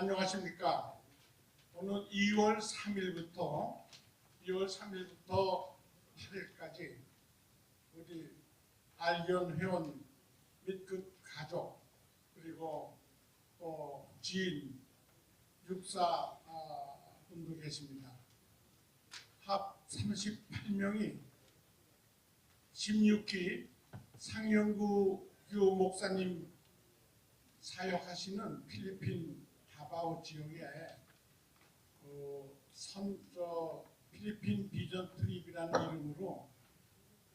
안녕하십니까. 오늘 2월 3일부터 2월 3일부터 8일까지 우리 알견 회원 및 그 가족 그리고 또 지인 육사 아, 분도 계십니다. 합 38명이 16기 상영구 교 목사님 사역하시는 필리핀 다바오 지역에 그 선, 저 필리핀 비전 트립이라는 이름으로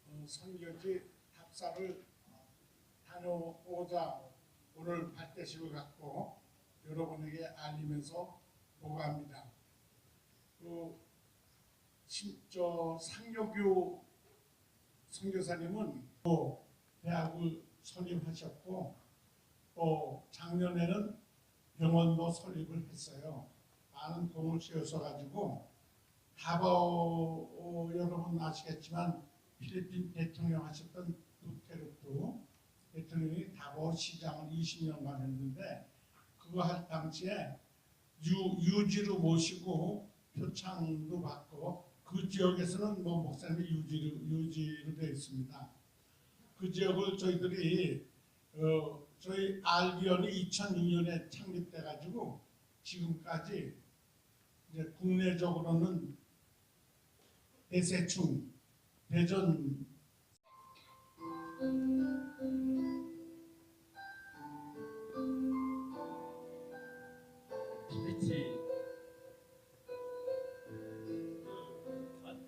어, 선교지 답사를 다녀오자 오늘 발대식을 갖고 여러분에게 알리면서 보고합니다. 그 상여교 선교사님은 또 대학을 설립하셨고 또 작년에는 병원도 설립을 했어요. 많은 공을 씌워서 가지고 다바오 여러분 아시겠지만 필리핀 대통령 하셨던 두테르트 대통령이 다바오 시장을 20년간 했는데 그거 할 당시에 유, 유지로 모시고 표창도 받고 그 지역에서는 뭐 목사님이 유지로 유지로 되어 있습니다. 그 지역을 저희들이 어, 저희 알기원이 2006년에 창립돼 가지고 지금까지 이제 국내적으로는 대세충 대전. 빛이 나는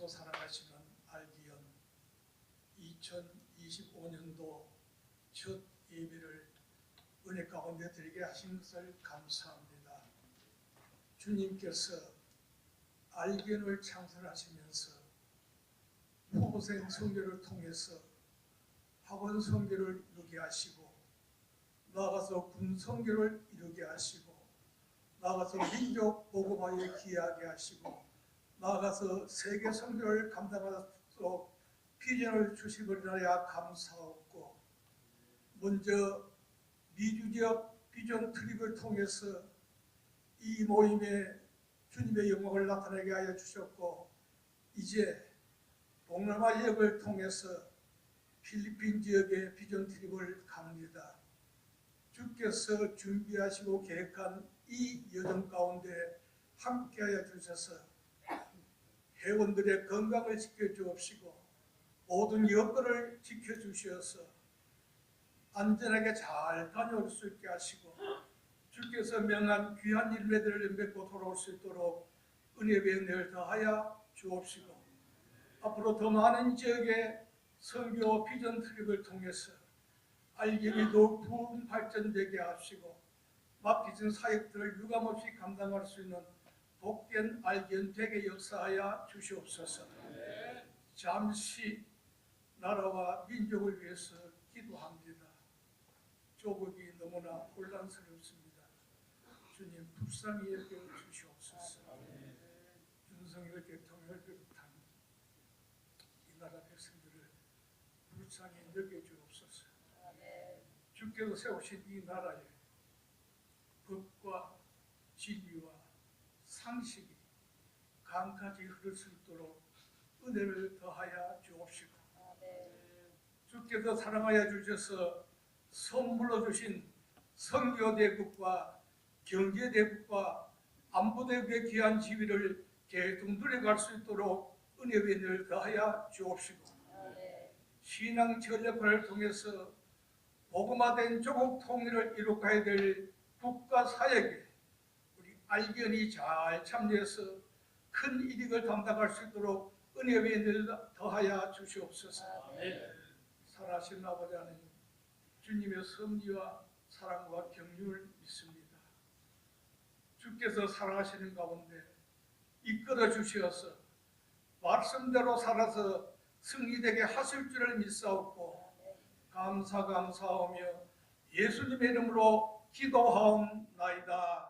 주께서 살아가시는 알기연 2025년도 첫 예배를 은혜 가운데 드리게 하신 것을 감사합니다. 주님께서 알기연을 창설하시면서 포생 성교를 통해서 학원 성교를 이루게 하시고 나아가서 군 성교를 이루게 하시고 나아가서 민족 보고마에 기여하게 하시고 나아가서 세계 선교를 감당하도록 비전을 주시거리라 감사하고 먼저 미주 지역 비전 트립을 통해서 이 모임에 주님의 영광을 나타내게 하여 주셨고 이제 동남아 지역을 통해서 필리핀 지역의 비전 트립을 갑니다. 주께서 준비하시고 계획한 이 여정 가운데 함께하여 주셔서 회원들의 건강을 지켜주옵시고 모든 여건을 지켜주셔서 안전하게 잘 다녀올 수 있게 하시고 주께서 명한 귀한 일매들을 맺고 돌아올 수 있도록 은혜의 은혜를 더하여 주옵시고 앞으로 더 많은 지역의 선교 비전 트립을 통해서 알견이 더욱 부흥 발전되게 하시고 맡기신 사역들을 유감없이 감당할 수 있는 복된 알견 되게 역사하여 주시옵소서. 잠시 나라와 민족을 위해서 기도합니다. 조국이 너무나 혼란스럽습니다. 주님 불쌍히 여겨 주시옵소서. 윤석열 대통령을 비롯한 이 나라 백성들을 불쌍히 불쌍히 여겨 주옵소서. 주께서 세우신 이 나라에 법과 진리와 상식이 강까지 흐를 수 있도록 은혜를 더하여 주옵시고 주께서 사랑하여 주셔서 선물로 주신 성교대국과 경제대국과 안보대국의 귀한 지위를 계속 누려갈 수 있도록 은혜를 더하여 주옵시고 신앙 전력을 통해서 복음화된 조국 통일을 이룩해야 될 국가 사역에 알견이 잘 참여해서 큰 이익을 담당할 수 있도록 은혜를 더하여 주시옵소서. 살아신 아버지 하나님 주님의 섭리와 사랑과 경륜을 믿습니다. 주께서 살아가시는 가운데 이끌어 주시어서 말씀대로 살아서 승리되게 하실 줄을 믿사옵고 감사 감사하며 예수님의 이름으로 기도하옵나이다.